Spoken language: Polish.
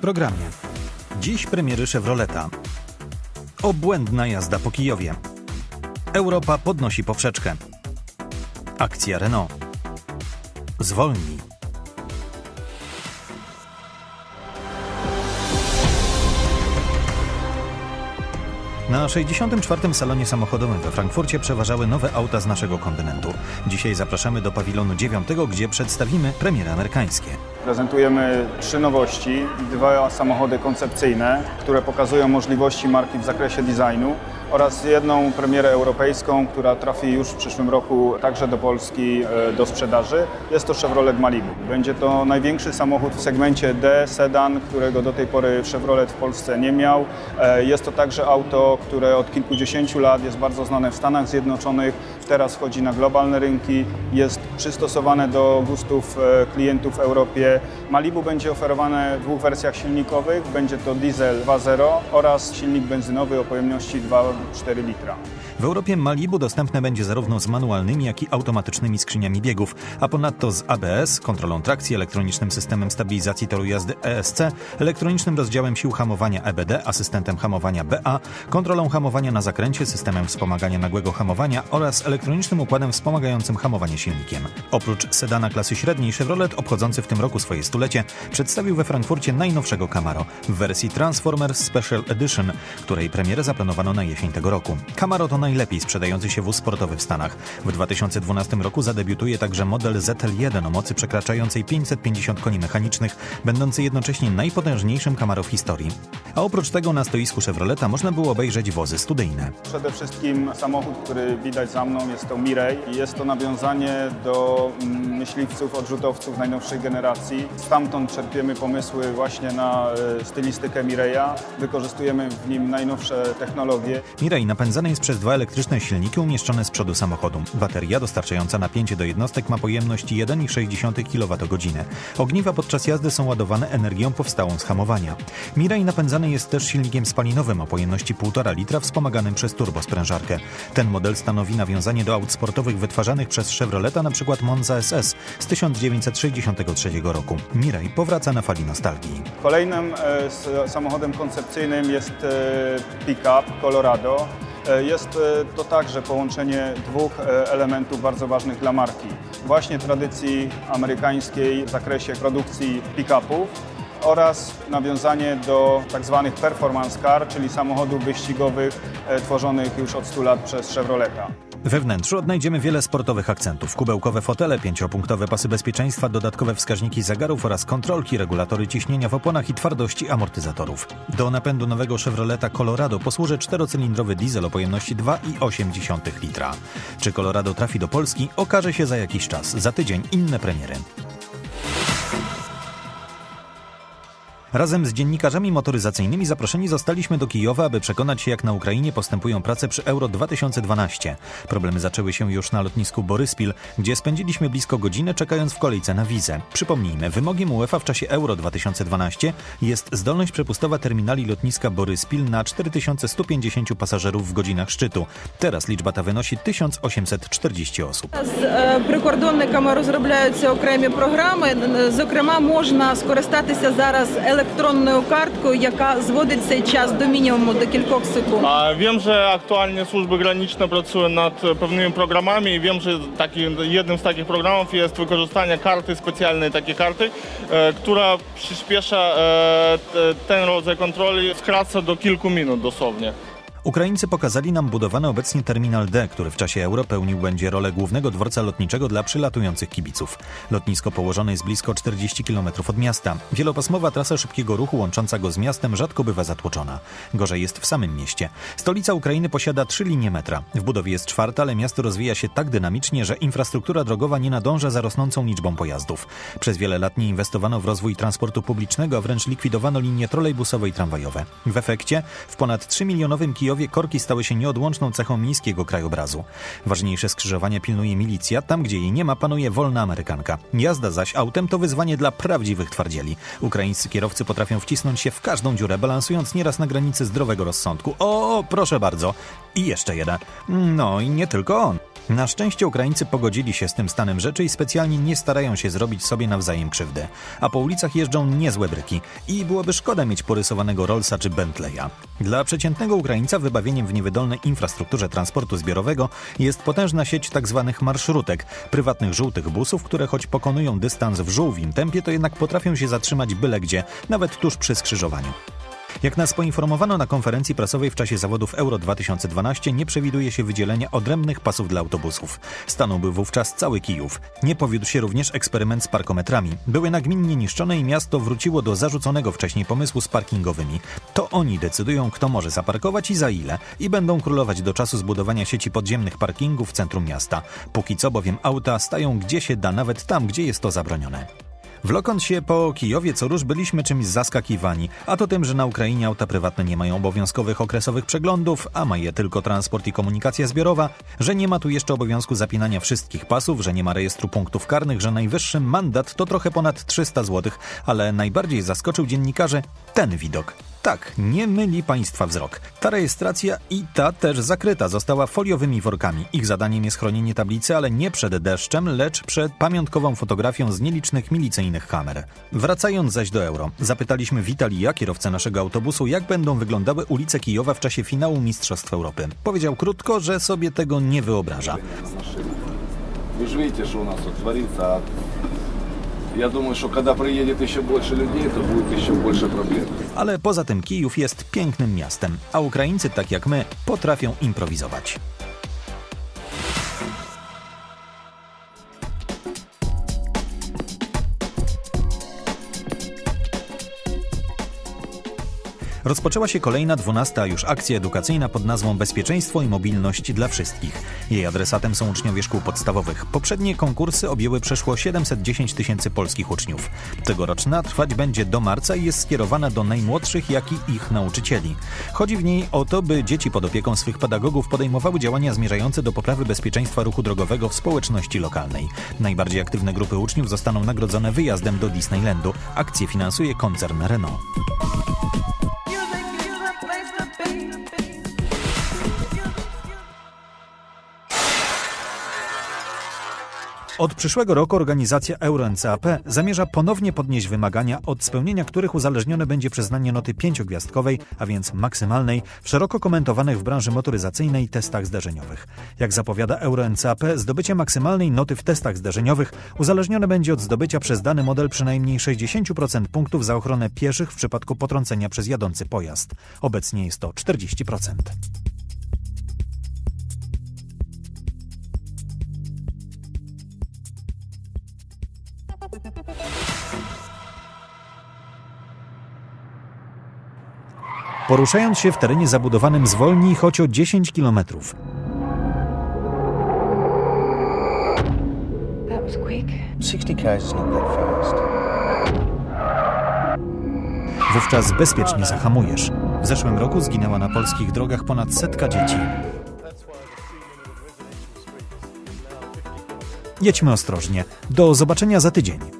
Programie. Dziś premiery Chevroleta. Obłędna jazda po Kijowie. Europa podnosi poprzeczkę. Akcja Renault. Zwolnij. Na 64. salonie samochodowym we Frankfurcie przeważały nowe auta z naszego kontynentu. Dzisiaj zapraszamy do pawilonu 9, gdzie przedstawimy premiery amerykańskie. Prezentujemy trzy nowości, dwa samochody koncepcyjne, które pokazują możliwości marki w zakresie designu oraz jedną premierę europejską, która trafi już w przyszłym roku także do Polski e, do sprzedaży. Jest to Chevrolet Malibu. Będzie to największy samochód w segmencie D, sedan, którego do tej pory Chevrolet w Polsce nie miał. E, Jest to także auto, które od kilkudziesięciu lat jest bardzo znane w Stanach Zjednoczonych, teraz wchodzi na globalne rynki, jest przystosowane do gustów e, klientów w Europie. Malibu będzie oferowane w dwóch wersjach silnikowych. Będzie to diesel 2.0 oraz silnik benzynowy o pojemności 2,4 litra. W Europie Malibu dostępne będzie zarówno z manualnymi, jak i automatycznymi skrzyniami biegów, a ponadto z ABS, kontrolą trakcji, elektronicznym systemem stabilizacji toru jazdy ESC, elektronicznym rozdziałem sił hamowania EBD, asystentem hamowania BA, kontrolą hamowania na zakręcie, systemem wspomagania nagłego hamowania oraz elektronicznym układem wspomagającym hamowanie silnikiem. Oprócz sedana klasy średniej, Chevrolet obchodzący w tym roku swoje stulecie przedstawił we Frankfurcie najnowszego Camaro w wersji Transformers Special Edition, której premierę zaplanowano na jesień tego roku. Camaro to najlepiej sprzedający się wóz sportowy w Stanach. W 2012 roku zadebiutuje także model ZL1 o mocy przekraczającej 550 koni mechanicznych, będący jednocześnie najpotężniejszym Camaro w historii. A oprócz tego na stoisku Chevroleta można było obejrzeć wozy studyjne. Przede wszystkim samochód, który widać za mną jest to Mirej. Jest to nawiązanie do mm, myśliwców, odrzutowców najnowszej generacji. Stamtąd czerpiemy pomysły właśnie na e, stylistykę Mireya. Wykorzystujemy w nim najnowsze technologie. Mirai napędzany jest przez dwa elektryczne silniki umieszczone z przodu samochodu. Bateria dostarczająca napięcie do jednostek ma pojemność 1,6 kWh. Ogniwa podczas jazdy są ładowane energią powstałą z hamowania. Mirai napędzany jest też silnikiem spalinowym o pojemności 1,5 litra wspomaganym przez turbosprężarkę. Ten model stanowi nawiązanie do aut sportowych wytwarzanych przez Chevroleta np. Monza SS z 1963 roku. Mirai powraca na fali nostalgii. Kolejnym e, samochodem koncepcyjnym jest e, pick-up Colorado. E, Jest e, to także połączenie dwóch e, elementów bardzo ważnych dla marki. Właśnie tradycji amerykańskiej w zakresie produkcji pick-upów oraz nawiązanie do tak zwanych performance car, czyli samochodów wyścigowych tworzonych już od 100 lat przez Chevroleta. We wnętrzu odnajdziemy wiele sportowych akcentów. Kubełkowe fotele, pięciopunktowe pasy bezpieczeństwa, dodatkowe wskaźniki zegarów oraz kontrolki, regulatory ciśnienia w oponach i twardości amortyzatorów. Do napędu nowego Chevroleta Colorado posłuży czterocylindrowy diesel o pojemności 2,8 litra. Czy Colorado trafi do Polski? Okaże się za jakiś czas. Za tydzień inne premiery. Razem z dziennikarzami motoryzacyjnymi zaproszeni zostaliśmy do Kijowa, aby przekonać się, jak na Ukrainie postępują prace przy Euro 2012. Problemy zaczęły się już na lotnisku Boryspil, gdzie spędziliśmy blisko godzinę czekając w kolejce na wizę. Przypomnijmy, wymogiem UEFA w czasie Euro 2012 jest zdolność przepustowa terminali lotniska Boryspil na 4150 pasażerów w godzinach szczytu. Teraz liczba ta wynosi 1840 osób. З е, прикордонниками розробляються окремі програми. Е, Зокрема, можна скористатися зараз електронною електронною карткою, яка зводить цей час до мінімуму до кількох секунд. А Вім же актуальні служби гранічно працює над певними програмами. і Вім же так і одним з таких програм є використання карти спеціальної такі карти, е, яка приспіша е, той розвиток контролю скраться до кількох хвилин досовні. Ukraińcy pokazali nam budowany obecnie Terminal D, który w czasie euro pełnił będzie rolę głównego dworca lotniczego dla przylatujących kibiców. Lotnisko położone jest blisko 40 km od miasta. Wielopasmowa trasa szybkiego ruchu łącząca go z miastem rzadko bywa zatłoczona. Gorzej jest w samym mieście. Stolica Ukrainy posiada trzy linie metra. W budowie jest czwarta, ale miasto rozwija się tak dynamicznie, że infrastruktura drogowa nie nadąża za rosnącą liczbą pojazdów. Przez wiele lat nie inwestowano w rozwój transportu publicznego, a wręcz likwidowano linie trolejbusowe i tramwajowe. W efekcie w ponad 3-milionowym Kijowie korki stały się nieodłączną cechą miejskiego krajobrazu. Ważniejsze skrzyżowania pilnuje milicja, tam gdzie jej nie ma panuje wolna amerykanka. Jazda zaś autem to wyzwanie dla prawdziwych twardzieli. Ukraińscy kierowcy potrafią wcisnąć się w każdą dziurę, balansując nieraz na granicy zdrowego rozsądku. O, proszę bardzo. I jeszcze jeden. No i nie tylko on. Na szczęście Ukraińcy pogodzili się z tym stanem rzeczy i specjalnie nie starają się zrobić sobie nawzajem krzywdy. A po ulicach jeżdżą niezłe bryki i byłoby szkoda mieć porysowanego Rollsa czy Bentleya. Dla przeciętnego Ukraińca wybawieniem w niewydolnej infrastrukturze transportu zbiorowego jest potężna sieć tzw. marszrutek, prywatnych żółtych busów, które choć pokonują dystans w żółwim tempie, to jednak potrafią się zatrzymać byle gdzie, nawet tuż przy skrzyżowaniu. Jak nas poinformowano na konferencji prasowej w czasie zawodów Euro 2012, nie przewiduje się wydzielenia odrębnych pasów dla autobusów. Stanąłby wówczas cały Kijów. Nie powiódł się również eksperyment z parkometrami. Były nagminnie niszczone i miasto wróciło do zarzuconego wcześniej pomysłu z parkingowymi. To oni decydują, kto może zaparkować i za ile, i będą królować do czasu zbudowania sieci podziemnych parkingów w centrum miasta. Póki co bowiem auta stają gdzie się da, nawet tam, gdzie jest to zabronione. Wlokąc się po Kijowie co róż byliśmy czymś zaskakiwani, a to tym, że na Ukrainie auta prywatne nie mają obowiązkowych okresowych przeglądów, a ma je tylko transport i komunikacja zbiorowa, że nie ma tu jeszcze obowiązku zapinania wszystkich pasów, że nie ma rejestru punktów karnych, że najwyższy mandat to trochę ponad 300 zł, ale najbardziej zaskoczył dziennikarzy ten widok. Tak, nie myli państwa wzrok. Ta rejestracja i ta też zakryta została foliowymi workami. Ich zadaniem jest chronienie tablicy, ale nie przed deszczem, lecz przed pamiątkową fotografią z nielicznych milicyjnych kamer. Wracając zaś do euro, zapytaliśmy Witalija, kierowcę naszego autobusu, jak będą wyglądały ulice Kijowa w czasie finału Mistrzostw Europy. Powiedział krótko, że sobie tego nie wyobraża. Вы же видите, что у нас тут творится. Я думаю, что когда приедет еще больше людей, то будет еще больше проблем. Ale poza tym Kijów jest pięknym miastem, a Ukraińcy, tak jak my, potrafią improwizować. Rozpoczęła się kolejna dwunasta już akcja edukacyjna pod nazwą Bezpieczeństwo i mobilność dla wszystkich. Jej adresatem są uczniowie szkół podstawowych. Poprzednie konkursy objęły przeszło 710 tysięcy polskich uczniów. Tegoroczna trwać będzie do marca i jest skierowana do najmłodszych, jak i ich nauczycieli. Chodzi w niej o to, by dzieci pod opieką swych pedagogów podejmowały działania zmierzające do poprawy bezpieczeństwa ruchu drogowego w społeczności lokalnej. Najbardziej aktywne grupy uczniów zostaną nagrodzone wyjazdem do Disneylandu. Akcję finansuje koncern Renault. Od przyszłego roku organizacja EuroNCAP zamierza ponownie podnieść wymagania, od spełnienia których uzależnione będzie przyznanie noty pięciogwiazdkowej, a więc maksymalnej, w szeroko komentowanych w branży motoryzacyjnej testach zderzeniowych. Jak zapowiada EuroNCAP, zdobycie maksymalnej noty w testach zderzeniowych uzależnione będzie od zdobycia przez dany model przynajmniej 60% punktów za ochronę pieszych w przypadku potrącenia przez jadący pojazd. Obecnie jest to 40%. Poruszając się w terenie zabudowanym zwolnij choć o 10 km. That was quick. 60 k's is not that fast. Wówczas bezpiecznie zahamujesz. W zeszłym roku zginęła na polskich drogach ponad setka dzieci. Jedźmy ostrożnie. Do zobaczenia za tydzień.